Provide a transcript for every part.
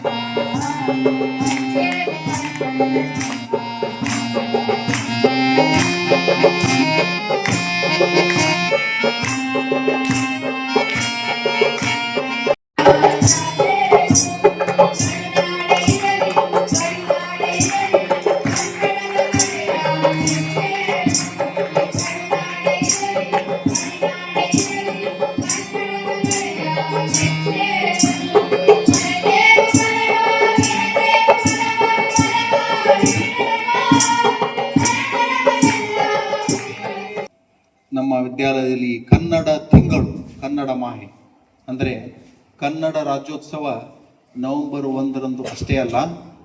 Thank you. Kannada ತಿಂಗಳು, ಕನ್ನಡ ಮಾಹೆ. ಅಂದರೆ Kannada Rajyotsava November ಒಂದರಂದು ಅಷ್ಟೇ ಅಲ್ಲ,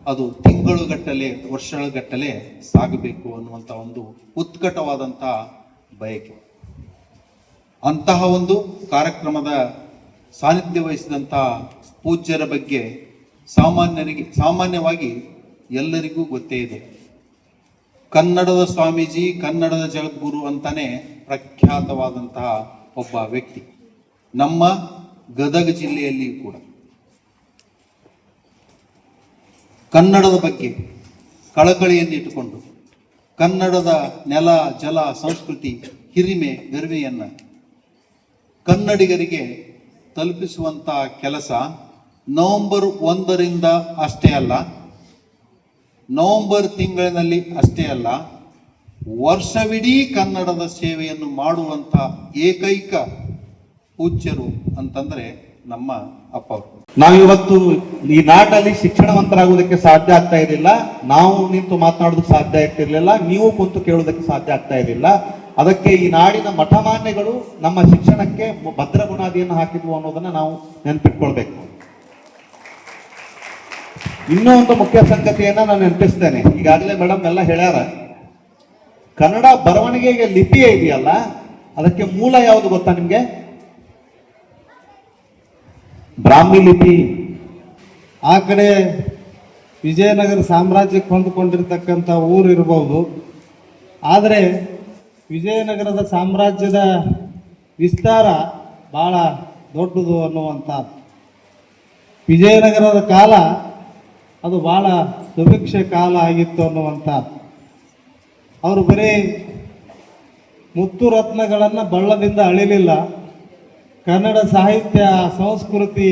ಅದು ತಿಂಗಳುಗಟ್ಟಲೆ, ವರ್ಷಗಟ್ಟಲೆ ಸಾಗಬೇಕು ಅನ್ನುವಂಥ ಒಂದು ಉತ್ಕಟವಾದಂಥ ಬಯಕೆ. ಅಂತಹ ಒಂದು ಕಾರ್ಯಕ್ರಮದ ಸಾನ್ನಿಧ್ಯ ವಹಿಸಿದಂಥ ಪೂಜ್ಯರ ಬಗ್ಗೆ ಸಾಮಾನ್ಯರಿಗೆ, ಸಾಮಾನ್ಯವಾಗಿ ಎಲ್ಲರಿಗೂ ಗೊತ್ತೇ ಇದೆ. ಕನ್ನಡದ ಸ್ವಾಮೀಜಿ, ಕನ್ನಡದ ಜಗದ್ಗುರು ಅಂತಾನೆ ಪ್ರಖ್ಯಾತವಾದಂತಹ ಒಬ್ಬ ವ್ಯಕ್ತಿ. ನಮ್ಮ ಗದಗ ಜಿಲ್ಲೆಯಲ್ಲಿ ಕೂಡ. ಕನ್ನಡದ ಬಗ್ಗೆ ಕಳಕಳಿಯನ್ನು ಇಟ್ಟುಕೊಂಡು ಕನ್ನಡದ ನೆಲ, ಜಲ, ಸಂಸ್ಕೃತಿ, ಹಿರಿಮೆ ಗರಿಮೆಯನ್ನ ಕನ್ನಡಿಗರಿಗೆ ತಲುಪಿಸುವಂತಹ ಕೆಲಸ ನವೆಂಬರ್ ಒಂದರಿಂದ ಅಷ್ಟೇ ಅಲ್ಲ, ನವೆಂಬರ್ ತಿಂಗಳಿನಲ್ಲಿ ಅಷ್ಟೇ ಅಲ್ಲ ವರ್ಷವಿಡೀ ಕನ್ನಡದ ಸೇವೆಯನ್ನು ಮಾಡುವಂಥ ಏಕೈಕ ಪೂಜ್ಯರು ಅಂತಂದ್ರೆ ನಮ್ಮ ಅಪ್ಪ ನಾವು ನಾವಿವತ್ತು ಈ ನಾಡಲ್ಲಿ ಶಿಕ್ಷಣವಂತರಾಗುವುದಕ್ಕೆ ಸಾಧ್ಯ ಆಗ್ತಾ ಇರಲಿಲ್ಲ ನಾವು ನಿಂತು ಮಾತನಾಡೋದಕ್ಕೆ ಸಾಧ್ಯ ಆಗ್ತಿರ್ಲಿಲ್ಲ. ನೀವು ಕುಂತು ಕೇಳೋದಕ್ಕೆ ಸಾಧ್ಯ ಆಗ್ತಾ ಇರಲಿಲ್ಲ ಅದಕ್ಕೆ ಈ ನಾಡಿನ ಮಠಮಾನ್ಯಗಳು ನಮ್ಮ ಶಿಕ್ಷಣಕ್ಕೆ ಭದ್ರ ಬುನಾದಿಯನ್ನು ಹಾಕಿದ್ವು ಅನ್ನೋದನ್ನ ನಾವು ನೆನಪಿಟ್ಕೊಳ್ಬೇಕು. ಇನ್ನೂ ಒಂದು ಮುಖ್ಯ ಸಂಗತಿಯನ್ನ ನಾನು ನೆನಪಿಸ್ತೇನೆ. ಈಗಾಗಲೇ ಮೇಡಮ್ ಎಲ್ಲ ಹೇಳ್ಯಾರ. ಕನ್ನಡ ಬರವಣಿಗೆಗೆ ಲಿಪಿ ಇದೆಯಲ್ಲ, ಅದಕ್ಕೆ ಮೂಲ ಯಾವುದು ಗೊತ್ತಾ ನಿಮಗೆ? ಬ್ರಾಹ್ಮಿ ಲಿಪಿ. ಆ ಕಡೆ ವಿಜಯನಗರ ಸಾಮ್ರಾಜ್ಯಕ್ಕೆ ಹೊಂದಿಕೊಂಡಿರ್ತಕ್ಕಂಥ ಊರು ಇರಬಹುದು ಆದರೆ ವಿಜಯನಗರದ ಸಾಮ್ರಾಜ್ಯದ ವಿಸ್ತಾರ ಬಹಳ ದೊಡ್ಡದು ಅನ್ನುವಂಥ ವಿಜಯನಗರದ ಕಾಲ ಅದು ಬಹಳ ಸುಭಿಕ್ಷೆ ಕಾಲ ಆಗಿತ್ತು ಅನ್ನುವಂಥದ್ದು ಅವರು ಬರೀ ಮುತ್ತು ರತ್ನಗಳನ್ನು ಬಳ್ಳದಿಂದ ಅಳಿಲಿಲ್ಲ. ಕನ್ನಡ ಸಾಹಿತ್ಯ, ಸಂಸ್ಕೃತಿ,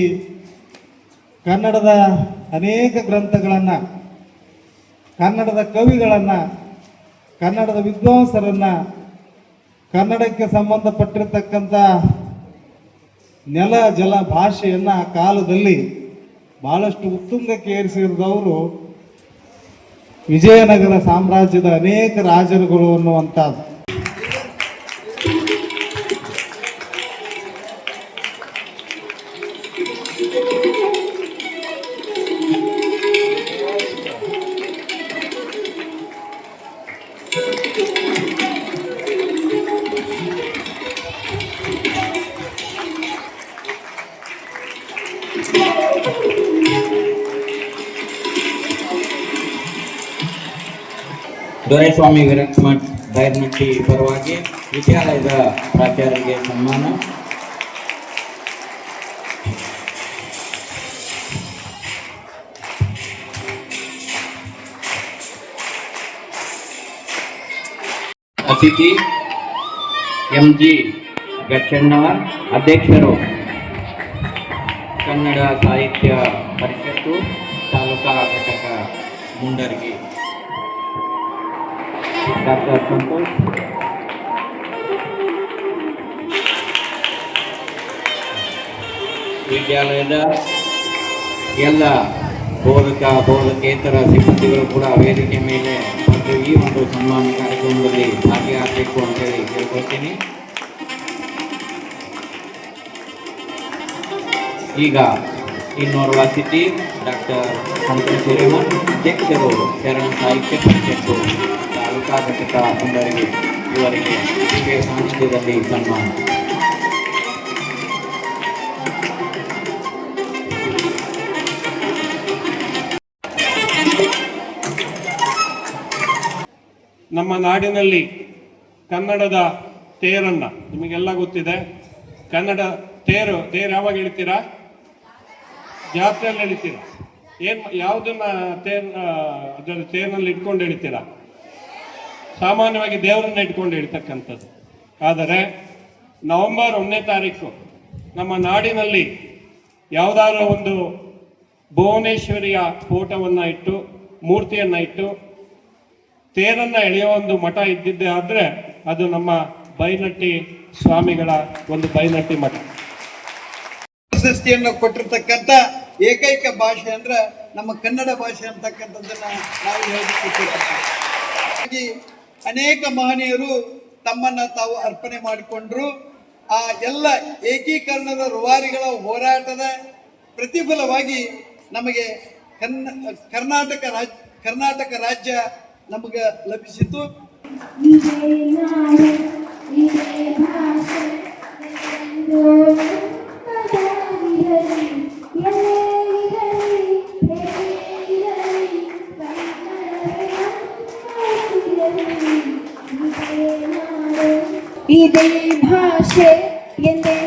ಕನ್ನಡದ ಅನೇಕ ಗ್ರಂಥಗಳನ್ನು, ಕನ್ನಡದ ಕವಿಗಳನ್ನು, ಕನ್ನಡದ ವಿದ್ವಾಂಸರನ್ನು, ಕನ್ನಡಕ್ಕೆ ಸಂಬಂಧಪಟ್ಟಿರ್ತಕ್ಕಂಥ ನೆಲ, ಜಲ ಭಾಷೆಯನ್ನು ಆ ಕಾಲದಲ್ಲಿ ಬಹಳಷ್ಟು ಉತ್ತುಂಗಕ್ಕೆ ಏರಿಸಿದವರು ವಿಜಯನಗರ ಸಾಮ್ರಾಜ್ಯದ ಅನೇಕ ರಾಜರುಗಳು ಅನ್ನುವಂಥದ್ದು. ದೊರೆಸ್ವಾಮಿ ವಿರಕ್ಮಠ್ ಬೈರ್ಮಟ್ಟಿ ಪರವಾಗಿ ವಿದ್ಯಾಲಯದ ಪ್ರಾಚಾರ್ಯರಿಗೆ ಸನ್ಮಾನ. ಅತಿಥಿ ಎಂ ಜಿ ಗಚ್ಚಣ್ಣವರ್, ಅಧ್ಯಕ್ಷರು ಕನ್ನಡ ಸಾಹಿತ್ಯ ಪರಿಷತ್ತು, ತಾಲೂಕಾ ಘಟಕ ಮುಂಡರ್ಗಿ. ವಿದ್ಯಾಲಯದ ಎಲ್ಲ ಬೋಧಕ, ಬೋಧಕೇತರ ಸಿಬ್ಬಂದಿಗಳು ಕೂಡ ವೇದಿಕೆ ಮೇಲೆ ಮತ್ತು ಈ ಒಂದು ಸನ್ಮಾನ ಕಾರ್ಯಕ್ರಮದಲ್ಲಿ ಭಾಗಿಯಾಗಬೇಕು ಅಂತೇಳಿ ಕೇಳ್ಕೊಳ್ತೀನಿ. ಈಗ ಇನ್ನೋರ್ವ ಅತಿಥಿ, ಡಾಕ್ಟರ್ ಸಂತೋಷ್ ಹಿರೇಮಠ್ ಅಧ್ಯಕ್ಷರು ಶರಣ ಸಾಹಿತ್ಯ ಪರಿಷತ್ತು ತಾಲೂಕಾ ಸುಂದರಿಗೆ, ಇವರಿಗೆ ಹೀಗೆ ಸಾನ್ನಿಧ್ಯದಲ್ಲಿ ಸನ್ಮಾನ ನಮ್ಮ ನಾಡಿನಲ್ಲಿ ಕನ್ನಡದ ತೇರನ್ನ ನಿಮಗೆಲ್ಲ ಗೊತ್ತಿದೆ. ಕನ್ನಡ ತೇರು ತೇರು ಯಾವಾಗ ಎಳಿತೀರಾ ಜಾತ್ರೆಯಲ್ಲಿ ಎಳಿತೀರಾ ಏನು, ಯಾವುದನ್ನ ತೇರ್ ಅದರ ತೇರಿನಲ್ಲಿ ಇಟ್ಕೊಂಡು ಹೇಳ್ತೀರಾ? ಸಾಮಾನ್ಯವಾಗಿ ದೇವರನ್ನ ಇಟ್ಕೊಂಡು ಹೇಳ್ತಕ್ಕಂಥದ್ದು ಆದರೆ ನವೆಂಬರ್ ಒಂದನೇ ತಾರೀಕು ನಮ್ಮ ನಾಡಿನಲ್ಲಿ ಯಾವುದಾದ್ರೂ ಒಂದು ಭುವನೇಶ್ವರಿಯ ಫೋಟೋವನ್ನ ಇಟ್ಟು, ಮೂರ್ತಿಯನ್ನ ಇಟ್ಟು, ತೇರನ್ನ ಎಳೆಯೋ ಒಂದು ಮಠ ಇದ್ದಿದ್ದೆ ಆದರೆ ಅದು ನಮ್ಮ ಬೈನಟ್ಟಿ ಸ್ವಾಮಿಗಳ ಒಂದು ಬೈನಟ್ಟಿ ಮಠ. ಪ್ರಶಸ್ತಿಯನ್ನು ಕೊಟ್ಟಿರ್ತಕ್ಕಂಥ ಏಕೈಕ ಭಾಷೆ ಅಂದ್ರೆ ನಮ್ಮ ಕನ್ನಡ ಭಾಷೆ ಅಂತಕ್ಕಂಥದ್ದನ್ನ ನಾವು ಹೇಳಿ ಅನೇಕ ಮಹನೀಯರು ತಮ್ಮನ್ನ ತಾವು ಅರ್ಪಣೆ ಮಾಡಿಕೊಂಡ್ರು. ಆ ಎಲ್ಲ ಏಕೀಕರಣದ ರುವಾರಿಗಳ ಹೋರಾಟದ ಪ್ರತಿಫಲವಾಗಿ ನಮಗೆ ಕನ್ನ ಕರ್ನಾಟಕ ರಾಜ್, ಕರ್ನಾಟಕ ರಾಜ್ಯ ನಮಗೆ ಲಭಿಸಿತು. ಇದೇ ಭಾಷೆ ಎಂದೆಂದೋ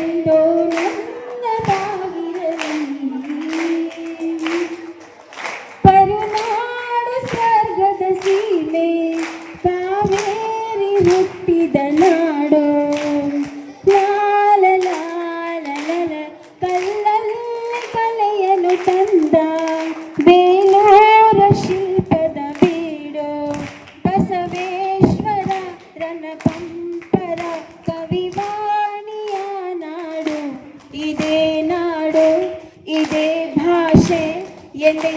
ಇದೇ